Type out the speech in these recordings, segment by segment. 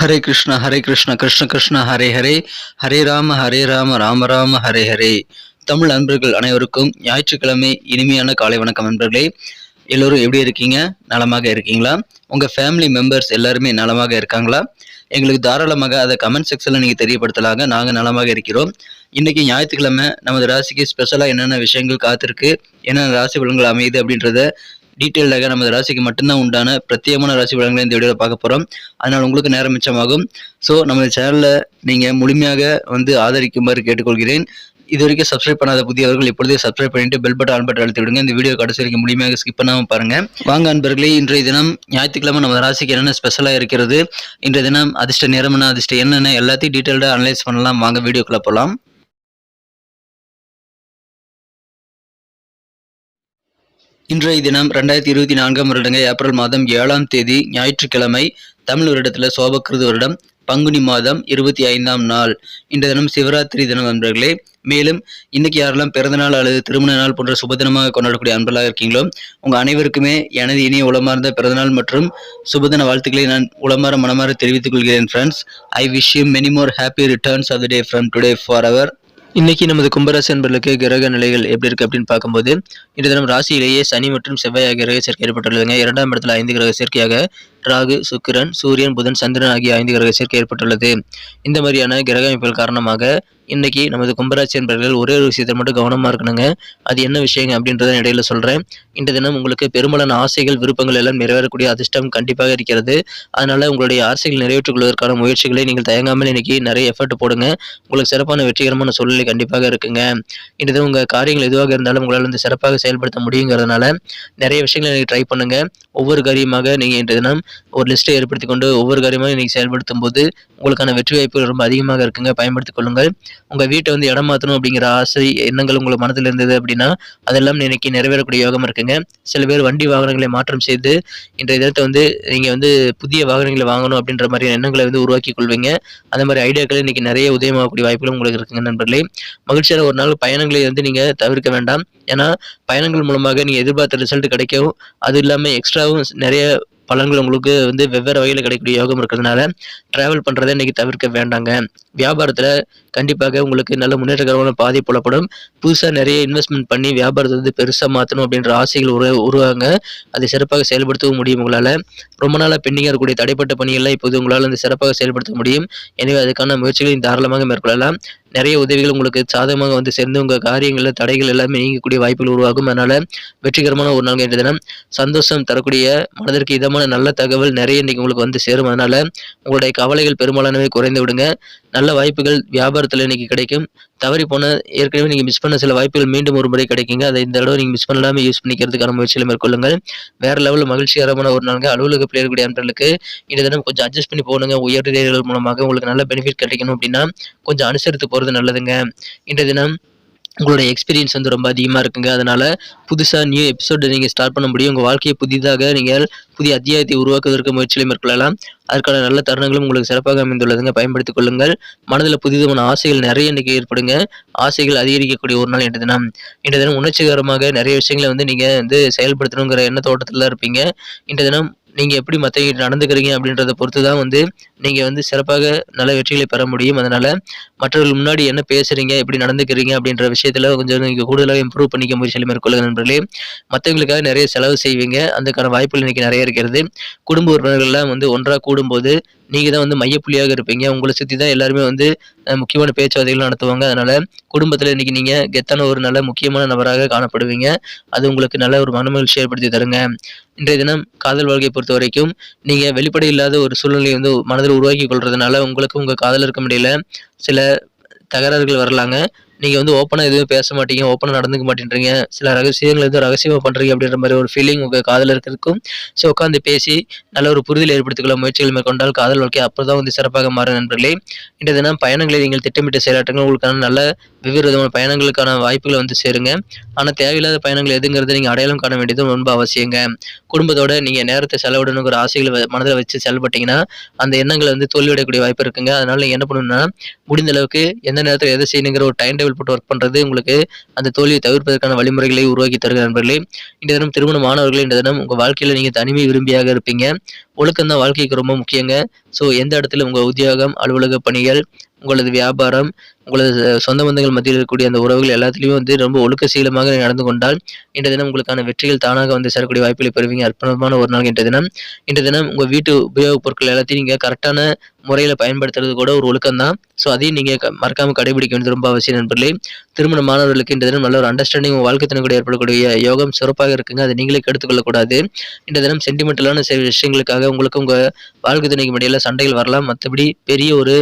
ஹரே கிருஷ்ண ஹரே கிருஷ்ண கிருஷ்ண கிருஷ்ண ஹரே ஹரே. ஹரே ராம ஹரே ராம ராம ராம ஹரே ஹரே. தமிழ் அன்பர்கள் அனைவருக்கும் ஞாயிற்றுக்கிழமை இனிமையான காலை வணக்கம் நண்பர்களே. எல்லோரும் எப்படி இருக்கீங்க? நலமாக இருக்கீங்களா? உங்கள் ஃபேமிலி மெம்பர்ஸ் எல்லாருமே நலமாக இருக்காங்களா? எங்களுக்கு தாராளமாக அதை கமெண்ட் செக்ஷனில் நீங்கள் தெரியப்படுத்தலாங்க. நாங்கள் நலமாக இருக்கிறோம். இன்றைக்கி ஞாயிற்றுக்கிழமை நமது ராசிக்கு ஸ்பெஷலாக என்னென்ன விஷயங்கள் காத்திருக்கு என்னென்ன ராசி பலன்கள் அமையுது அப்படின்றத டீட்டெயில்டாக நமது ராசிக்கு மட்டும்தான் உண்டான பிரத்யேகமான ராசி பலன்களை இந்த வீடியோவில் பார்க்க போகிறோம் அதனால் உங்களுக்கு நேரம் மிச்சமாகும். ஸோ நமது சேனலில் நீங்கள் முழுமையாக வந்து ஆதரிக்குமாறு கேட்டுக்கொள்கிறேன். இது வரைக்கும் சப்ஸ்கிரைப் பண்ணாத புதியவர்கள் இப்பொழுதே சப்ஸ்கிரைப் பண்ணிட்டு பெல் பட்டன் ஆன் பட்டன் அழுத்தி விடுங்க. இந்த வீடியோ கடைசி வரைக்கும் முழுமையாக ஸ்கிப் பண்ணாமல் பாருங்க. வாங்க அன்பர்களே இன்றைய தினம் ஞாயிற்றுக்கிழமை நம்ம ராசிக்கு என்னென்ன ஸ்பெஷலாக இருக்கிறது? இன்றைய தினம் அதிர்ஷ்ட நேரம் என்ன அதிர்ஷ்டம் என்னென்ன எல்லாத்தையும் டீட்டெயில்டாக அனலைஸ் பண்ணலாம். வாங்க வீடியோக்குள்ள போகலாம் இன்றைய தினம் ரெண்டாயிரத்தி இருபத்தி நான்காம் வருடங்க ஏப்ரல் மாதம் ஏழாம் தேதி ஞாயிற்றுக்கிழமை தமிழ் வருடத்தில் சோபக்கிருது வருடம் பங்குனி மாதம் இருபத்தி ஐந்தாம் நாள். இந்த தினம் சிவராத்திரி தினம் நண்பர்களே. மேலும் இன்னைக்கு யாரெல்லாம் பிறந்தநாள் அல்லது திருமண நாள் போன்ற சுபதினமாக கொண்டாடக்கூடிய அன்பர்களாக இருக்கீங்களோ உங்கள் அனைவருக்குமே எனது இனிய உளமார்ந்த பிறந்தநாள் மற்றும் சுபதின வாழ்த்துக்களை நான் உளமாற மனமாற தெரிவித்துக் கொள்கிறேன் friends I wish you many more happy returns of the day from today for அவர் இன்னைக்கு நமது கும்பராசி என்பர்களுக்கு கிரக நிலைகள் எப்படி இருக்கு அப்படின்னு பார்க்கும்போது இந்த தினம் ராசியிலேயே சனி மற்றும் செவ்வாய் ஆகிய கிரக சேர்க்கை ஏற்பட்டுள்ளதுங்க. இரண்டாம் இடத்துல ஐந்து கிரக சேர்க்கையாக ராகு சுக்கிரன் சூரியன் புதன் சந்திரன் ஆகிய ஐந்து கிரக சேர்க்கை ஏற்பட்டுள்ளது. இந்த மாதிரியான கிரக அமைப்புகள் காரணமாக இன்றைக்கி நமது கும்பராசி என்பவர்கள் ஒரே ஒரு விஷயத்தை மட்டும் கவனமாக இருக்கணுங்க. அது என்ன விஷயங்க அப்படின்றத இடையில சொல்கிறேன் இந்த தினம் உங்களுக்கு பெரும்பாலான ஆசைகள் விருப்பங்கள் எல்லாம் நிறைவேறக்கூடிய அதிர்ஷ்டம் கண்டிப்பாக இருக்கிறது. அதனால் உங்களுடைய ஆசைகள் நிறைவேற்றிக் கொள்வதற்கான முயற்சிகளை நீங்கள் தயங்காமல் இன்னைக்கு நிறைய எஃபர்ட் போடுங்க. உங்களுக்கு சிறப்பான வெற்றிகரமான சூழ்நிலை கண்டிப்பாக இருக்குங்க. இந்த தினம் உங்கள் காரியங்கள் எதுவாக இருந்தாலும் உங்களால் வந்து சிறப்பாக செயல்படுத்த முடியுங்கிறதுனால நிறைய விஷயங்களை நீங்கள் ட்ரை பண்ணுங்க. ஒவ்வொரு காரியமாக நீங்கள் இன்றைய தினம் ஒரு லிஸ்ட்டை ஏற்படுத்தி கொண்டு ஒவ்வொரு காரியமாக நீங்கள் செயல்படுத்தும் போது உங்களுக்கான வெற்றி வாய்ப்புகள் ரொம்ப அதிகமாக இருக்குங்க. பயன்படுத்திக் கொள்ளுங்கள். உங்கள் வீட்டை வந்து இடம் மாற்றணும் அப்படிங்கிற ஆசை எண்ணங்கள் உங்கள் மனதில் இருந்தது அப்படின்னா அதெல்லாம் இன்னைக்கு நிறைவேறக்கூடிய யோகம் இருக்குங்க. சில பேர் வண்டி வாகனங்களை மாற்றம் செய்து இன்றைய தினத்தை வந்து நீங்கள் வந்து புதிய வாகனங்களை வாங்கணும் அப்படின்ற மாதிரி எண்ணங்களை வந்து உருவாக்கி கொள்வீங்க. அந்த மாதிரி ஐடியாக்கள் இன்னைக்கு நிறைய உதயமாகக்கூடிய வாய்ப்புகளும் உங்களுக்கு இருக்குங்க நண்பர்களே. மகிழ்ச்சியான ஒரு நாள். பயணங்களை வந்து நீங்கள் தவிர்க்க வேண்டாம். ஏன்னா பயணங்கள் மூலமாக நீங்கள் எதிர்பார்த்த ரிசல்ட் கிடைக்கவும் அது இல்லாமல் எக்ஸ்ட்ராவும் நிறைய பலன்கள் உங்களுக்கு வந்து வெவ்வேறு வகையில் கிடைக்கக்கூடிய யோகம் இருக்கிறதுனால ட்ராவல் பண்ணுறதை இன்றைக்கி தவிர்க்க வேண்டாங்க. வியாபாரத்தில் கண்டிப்பாக உங்களுக்கு நல்ல முன்னேற்றகரமான பாதி புலப்படும். புதுசாக நிறைய இன்வெஸ்ட்மெண்ட் பண்ணி வியாபாரத்தை வந்து பெருசாக மாற்றணும் அப்படின்ற ஆசைகள் உரு உருவாங்க. அதை சிறப்பாக செயல்படுத்தவும் முடியும் உங்களால். ரொம்ப நாளாக பெண்டிங்காக இருக்கக்கூடிய தடைப்பட்ட பணிகள்லாம் இப்போது உங்களால் வந்து சிறப்பாக செயல்படுத்த முடியும். எனவே அதுக்கான முயற்சிகளையும் தாராளமாக மேற்கொள்ளலாம். நிறைய உதவிகள் உங்களுக்கு சாதகமாக வந்து சேர்ந்து உங்கள் காரியங்களில் தடைகள் எல்லாமே நீங்கக்கூடிய வாய்ப்புகள் உருவாகும். அதனால் வெற்றிகரமான ஒரு நாள் என்ற தினம் சந்தோஷம் தரக்கூடிய மனதிற்கு இதமான நல்ல தகவல் நிறைய இன்றைக்கி உங்களுக்கு வந்து சேரும். அதனால் உங்களுடைய கவலைகள் பெரும்பாலானவை குறைந்து விடுங்க. நல்ல வாய்ப்புகள் வியாபாரத்தில் இன்னைக்கு கிடைக்கும். தவறி போன ஏற்கனவே நீங்கள் மிஸ் பண்ண சில வாய்ப்புகள் மீண்டும் ஒரு முறை கிடைக்குங்க. அதை இந்த தடவை நீங்கள் மிஸ் பண்ணாமல் யூஸ் பண்ணிக்கிறதுக்கான முயற்சிகளை மேற்கொள்ளுங்கள். வேறு லெவலில் மகிழ்ச்சிகரமான ஒரு நாளுங்க. அலுவலக பிள்ளைகளுடைய அன்பர்களுக்கு இந்த தினம் கொஞ்சம் அட்ஜஸ்ட் பண்ணி போகணுங்க. உயர்நிலைகள் மூலமாக உங்களுக்கு நல்ல பெனிஃபிட் கிடைக்கணும் அப்படின்னா கொஞ்சம் அனுசரித்து போகிறது நல்லதுங்க. இன்றைய தினம் உங்களோட எக்ஸ்பீரியன்ஸ் வந்து ரொம்ப அதிகமாக இருக்குங்க. அதனால் புதுசாக நியூ எபிசோடு நீங்கள் ஸ்டார்ட் பண்ண முடியும். உங்கள் வாழ்க்கையை புதிதாக நீங்கள் புதிய அத்தியாயத்தை உருவாக்குவதற்கு முயற்சிகளை மேற்கொள்ளலாம். அதற்கான நல்ல தருணங்களும் உங்களுக்கு சிறப்பாக அமைந்துள்ளதுங்க. பயன்படுத்திக் கொள்ளுங்கள். மனதில் புதிதமான ஆசைகள் நிறைய இன்றைக்கி ஏற்படுங்க. ஆசைகள் அதிகரிக்கக்கூடிய ஒரு நாள் இன்று தினம். இன்று தினம் உணர்ச்சிகரமாக நிறைய விஷயங்களை வந்து நீங்கள் வந்து செயல்படுத்தணுங்கிற எண்ண தோட்டத்தில் இருப்பீங்க. இன்று தினம் நீங்கள் எப்படி மற்றவங்க நடந்துக்கிறீங்க அப்படின்றத பொறுத்து தான் வந்து நீங்கள் வந்து சிறப்பாக நல்ல வெற்றிகளை பெற முடியும். அதனால் மற்றவர்கள் முன்னாடி என்ன பேசுகிறீங்க எப்படி நடந்துக்கிறீங்க அப்படின்ற விஷயத்தில் கொஞ்சம் நீங்கள் கூடுதலாக இம்ப்ரூவ் பண்ணிக்க முயற்சியில் மேற்கொள்ளுங்க நண்பர்களே. மற்றவங்களுக்காக நிறைய செலவு செய்வீங்க. அதுக்கான வாய்ப்புகள் இன்றைக்கி நிறைய இருக்கிறது. குடும்ப உறுப்பினர்கள்லாம் வந்து ஒன்றாக கூடும்போது நீங்கள் தான் வந்து மையப்புள்ளியாக இருப்பீங்க. உங்களை சுற்றி தான் எல்லாருமே வந்து முக்கியமான பேச்சுவார்த்தைகள் நடத்துவாங்க. அதனால் குடும்பத்தில் இன்றைக்கி நீங்கள் கெத்தான ஒரு நல்ல முக்கியமான நபராக காணப்படுவீங்க. அது உங்களுக்கு நல்ல ஒரு மனமகிழ்ச்சி ஏற்படுத்தி தருங்க. இன்றைய தினம் காதல் வாழ்க்கையை பொறுத்த வரைக்கும் நீங்கள் வெளிப்படை இல்லாத ஒரு சூழ்நிலையை வந்து மனதில் உருவாக்கி கொள்றதுனால உங்களுக்கு உங்கள் காதலருக்கும் இடையில சில தகராறுகள் வரலாங்க. நீங்கள் வந்து ஓப்பனாக எதுவும் பேச மாட்டீங்க ஓப்பனாக நடந்துக்க மாட்டேன்றீங்க. சில ரகசியங்கள் எதுவும் ரகசியமாக பண்ணுறீங்க அப்படின்ற மாதிரி ஒரு ஃபீலிங் உங்கள் காதல இருக்கும் ஸோ உட்காந்து பேசி நல்ல ஒரு புரிதல் ஏற்படுத்திக்கொள்ள முயற்சிகள் மேற்கொண்டால் காதல் வாழ்க்கை அப்போ தான் வந்து சிறப்பாக மாறும் நண்பர்களே. இன்றைய தினம் பயணங்களை நீங்கள் திட்டமிட்டு செயலாற்றுங்கள் உங்களுக்கான நல்ல வெவ்வேறு விதமான பயணங்களுக்கான வாய்ப்புகளை வந்து சேருங்க. ஆனால் தேவையில்லாத பயணங்கள் எதுங்கிறத நீங்கள் அடையாளம் காண வேண்டியதும் ரொம்ப அவசியங்க. குடும்பத்தோட நீங்கள் நேரத்தை செலவிடணுங்கிற ஆசைகளை மனதில் வச்சு செயல்பட்டீங்கன்னா அந்த எண்ணங்களை வந்து தோல்வியடையக்கூடிய வாய்ப்பு இருக்குங்க. அதனால் நீங்கள் என்ன பண்ணணும்னா முடிந்த அளவுக்கு எந்த நேரத்தில் எதை செய்யணுங்கிற ஒரு டைம் டேபிள் லெவல் போட்டு ஒர்க் பண்ணுறது உங்களுக்கு அந்த தோல்வியை தவிர்ப்பதற்கான வழிமுறைகளை உருவாக்கி தருகிற நண்பர்களே. இந்த தினம் திருமண மாணவர்களே இந்த தினம் உங்கள் வாழ்க்கையில் நீங்கள் தனிமை விரும்பியாக இருப்பீங்க. ஒழுக்கம் தான் வாழ்க்கைக்கு ரொம்ப முக்கியங்க. ஸோ எந்த இடத்துல உங்கள் உத்தியோகம் அலுவலக பணிகள் உங்களது வியாபாரம் உங்களது சொந்த பந்தங்கள் மத்தியில் இருக்கக்கூடிய அந்த உறவுகள் எல்லாத்துலேயும் வந்து ரொம்ப ஒழுக்க சீலமாக நடந்து கொண்டால் இன்றைய தினம் உங்களுக்கான வெற்றிகள் தானாக வந்து சேரக்கூடிய வாய்ப்புகளை பெறுவீங்க. அற்புதமான ஒரு நாள் இன்றைய தினம். இன்றைய தினம் உங்கள் வீட்டு உபயோகப் பொருட்கள் எல்லாத்தையும் நீங்கள் கரெக்டான முறையில் பயன்படுத்துறது கூட ஒரு ஒழுக்கம் தான் ஸோ அதையும் நீங்கள் மறக்காமல் கடைபிடிக்க வேண்டியது ரொம்ப அவசியம் நண்பர்களே. திருமண மாணவர்களுக்கு இந்த தினம் நல்ல ஒரு அண்டர்ஸ்டாண்டிங் வாழ்க்கை தினம் கூட ஏற்படக்கூடிய யோகம் சிறப்பாக இருக்குங்க. அதை நீங்களே கெடுத்துக்கொள்ளக்கூடாது இந்த தினம் சென்டிமெண்டலான சில விஷயங்களுக்காக உங்களுக்கு உங்கள் வாழ்க்கை துணைக்கு இடையில சண்டைகள் வரலாம். மற்றபடி பெரிய ஒரு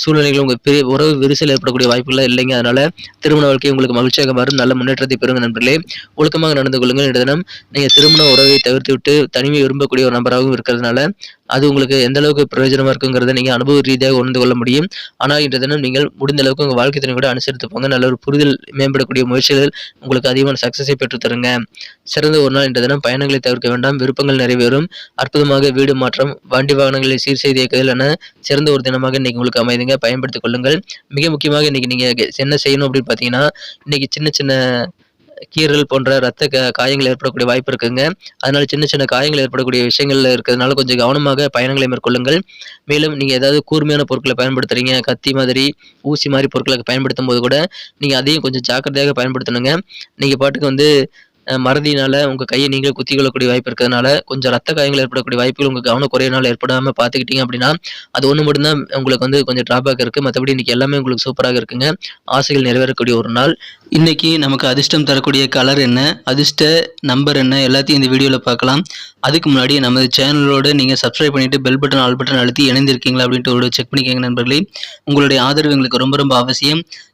சூழ்நிலைகள் உங்கள் பெரிய உறவு விரிசல் ஏற்படக்கூடிய வாய்ப்புகள் இல்லைங்க. அதனால திருமண வாழ்க்கை உங்களுக்கு மகிழ்ச்சியாக மாறும். நல்ல முன்னேற்றத்தை பெறுங்க நண்பர்களே. ஒழுக்கமாக நடந்து கொள்ளுங்கள். இந்த தினம் நீங்கள் திருமண உறவை தவிர்த்து விட்டு தனிமை விரும்பக்கூடிய ஒரு நபராகவும் இருக்கிறதுனால அது உங்களுக்கு எந்த அளவுக்கு பிரயோஜனமாக இருக்குங்கிறத நீங்கள் அனுபவ ரீதியாக உணர்ந்து கொள்ள முடியும். ஆனால் இன்றைய தினம் நீங்கள் முடிந்த அளவுக்கு உங்கள் வாழ்க்கை தினம் கூட அனுசரித்து போங்க. நல்ல ஒரு புரிதல் மேம்படக்கூடிய முயற்சிகள் உங்களுக்கு அதிகமான சக்ஸஸை பெற்றுத்தருங்க சிறந்த ஒரு நாள் இன்றைய தினம். பயணங்களை தவிர்க்க வேண்டாம். விருப்பங்கள் நிறைவேறும். அற்புதமாக வீடு மாற்றம் வண்டி வாகனங்களை சீர் செய்து இயக்குதல் என சிறந்த ஒரு தினமாக இன்னைக்கு உங்களுக்கு அமைதுங்க. பயன்படுத்திக் கொள்ளுங்கள். மிக முக்கியமாக இன்னைக்கு நீங்கள் என்ன செய்யணும் அப்படின்னு பார்த்தீங்கன்னா இன்னைக்கு சின்ன சின்ன கீறல் போன்ற ரத்த க காயங்கள் ஏற்படக்கூடிய வாய்ப்பு இருக்குங்க. அதனால சின்ன சின்ன காயங்கள் ஏற்படக்கூடிய விஷயங்கள்ல இருக்கிறதுனால கொஞ்சம் கவனமாக பயணங்களை மேற்கொள்ளுங்கள். மேலும் நீங்கள் ஏதாவது கூர்மையான பொருட்களை பயன்படுத்துறீங்க கத்தி மாதிரி ஊசி மாதிரி பொருட்களை பயன்படுத்தும் போது கூட நீங்கள் அதையும் கொஞ்சம் ஜாக்கிரதையாக பயன்படுத்தணுங்க. நீங்கள் பாட்டுக்கு வந்து மறதியினால உங்கள் கையை நீங்களே குத்தி கொள்ளக்கூடிய வாய்ப்பு இருக்கிறதுனால கொஞ்சம் ரத்த காயங்கள் ஏற்படக்கூடிய வாய்ப்புகள் உங்கள் கவன குறையினால் ஏற்படாமல் பார்த்துக்கிட்டீங்க அப்படின்னா அது ஒன்று மட்டும்தான் உங்களுக்கு வந்து கொஞ்சம் ட்ராபேக் இருக்குது மற்றபடி இன்றைக்கி எல்லாமே உங்களுக்கு சூப்பராக இருக்குங்க. ஆசைகள் நிறைவேறக்கூடிய ஒரு நாள். இன்றைக்கி நமக்கு அதிர்ஷ்டம் தரக்கூடிய கலர் என்ன அதிர்ஷ்ட நம்பர் என்ன எல்லாத்தையும் இந்த வீடியோவில் பார்க்கலாம். அதுக்கு முன்னாடி நமது சேனலோடு நீங்கள் சப்ஸ்கிரைப் பண்ணிவிட்டு பெல் பட்டன் ஆல் பட்டன் அழுத்தி இணைந்திருக்கீங்களா அப்படின்ட்டு ஒரு செக் பண்ணிக்கோங்க நண்பர்களே. உங்களுடைய ஆதரவு எங்களுக்கு ரொம்ப ரொம்ப அவசியம்.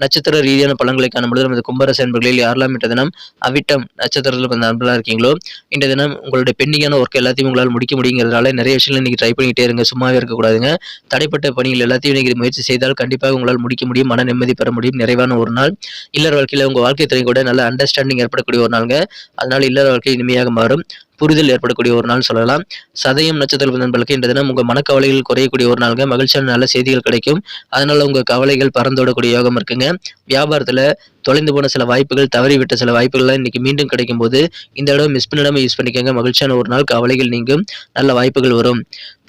நட்சத்திர ரீதியான பலன்களை காணும்பொழுது நமது கும்பராசி என்பர்களில் யாரெல்லாம் இன்றைய தினம் அவிட்டம் நட்சத்திரத்தில் பிறந்த நண்பர்களாக இருக்கீங்களோ இன்றைய தினம் உங்களுடைய பெண்டிங்கான ஒர்க் எல்லாத்தையும் உங்களால் முடிக்க முடியுங்கிறதுனால நிறைய விஷயங்கள் இன்றைக்கி ட்ரை பண்ணிக்கிட்டே இருங்க சும்மாவே இருக்கக்கூடாதுங்க. தடைப்பட்ட பணிகள் எல்லாத்தையும் இன்றைக்கி முயற்சி செய்தால் கண்டிப்பாக உங்களால் முடிக்க முடியும் மன நிம்மதி பெற முடியும் நிறைவான ஒரு நாள். இல்லற வாழ்க்கையில் உங்கள் வாழ்க்கை துறை கூட நல்ல அண்டர்ஸ்டாண்டிங் ஏற்படக்கூடிய ஒரு நாளுங்க. அதனால் இல்லற வாழ்க்கை இனிமையாக மாறும். புரிதல் ஏற்படக்கூடிய ஒரு நாள் சொல்லலாம். சதயம் நட்சத்திர நண்பர்களுக்கு இந்த தினம் உங்கள் மனக்கவலைகள் குறையக்கூடிய ஒரு நாளுங்க. மகிழ்ச்சியான நல்ல செய்திகள் கிடைக்கும். அதனால உங்கள் கவலைகள் பறந்தோடக்கூடிய யோகம் இருக்குங்க. வியாபாரத்தில் தொலைந்து போன சில வாய்ப்புகள் தவறிவிட்ட சில வாய்ப்புகள்லாம் இன்னைக்கு மீண்டும் கிடைக்கும் போது இந்த இடம் மிஸ் பண்ணிடாம யூஸ் பண்ணிக்கோங்க. மகிழ்ச்சியான ஒரு நாள் கவலைகள் நீங்கும் நல்ல வாய்ப்புகள் வரும்.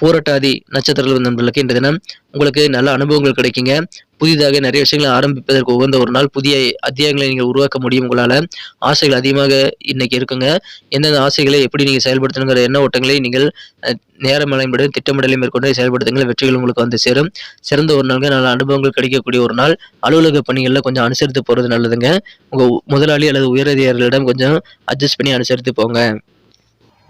பூரட்டாதி நட்சத்திரங்கள் நண்பர்களுக்கு இந்த தினம் உங்களுக்கு நல்ல அனுபவங்கள் கிடைக்குங்க. புதிதாக நிறைய விஷயங்களை ஆரம்பிப்பதற்கு உகந்த ஒரு நாள் புதிய அத்தியாயங்களை நீங்கள் உருவாக்க முடியும் உங்களால். ஆசைகள் அதிகமாக இன்னைக்கு இருக்குங்க. எந்தெந்த ஆசைகளை எப்படி நீங்கள் செயல்படுத்தணுங்கிற எண்ண ஓட்டங்களை நீங்கள் அஹ், நேரமலைப்படி திட்டமிடலை மேற்கொண்டு செயல்படுத்துங்கள். வெற்றிகள் உங்களுக்கு வந்து சேரும். சிறந்த ஒரு நாளுங்க. நல்ல அனுபவங்கள் கிடைக்கக்கூடிய ஒரு நாள். அலுவலக பணிகளில் கொஞ்சம் அனுசரித்து போகிறது நல்லதுங்க உங்கள் முதலாளி அல்லது உயரதிகாரிகளிடம் கொஞ்சம் அட்ஜஸ்ட் பண்ணி அனுசரித்து போங்க.